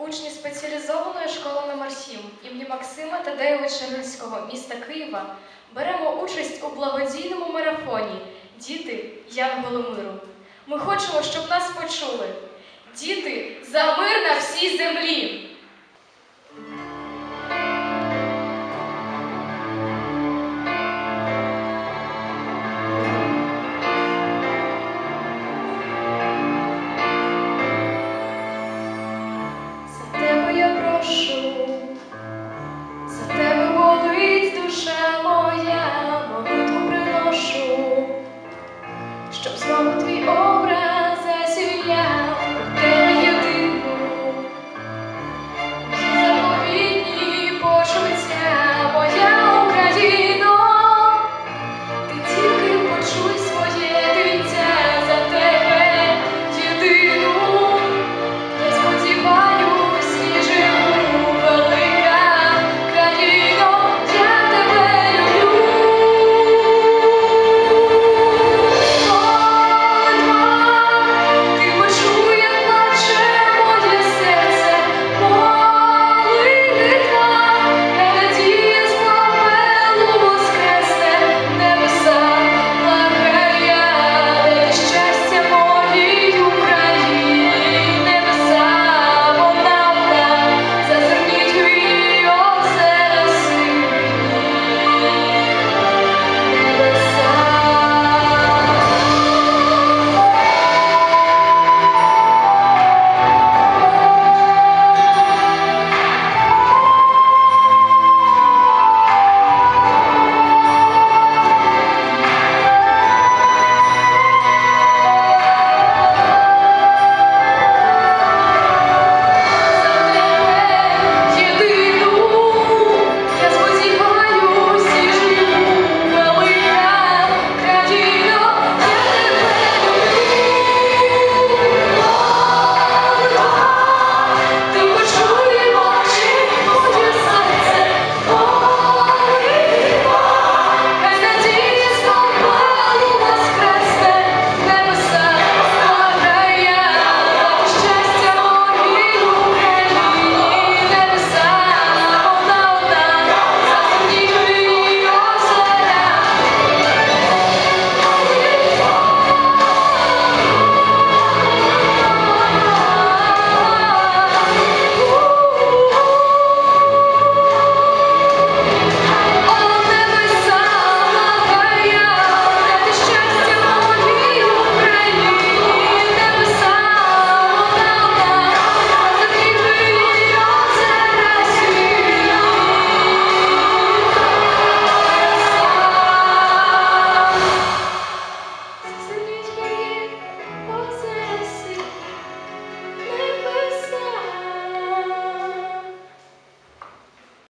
Учні спеціалізованої школи номер 7 імені Максима Тадеєвича Рильського міста Києва беремо участь у благодійному марафоні Діти Янголи миру. Ми хочемо, щоб нас почули. Діти за мир на всій землі!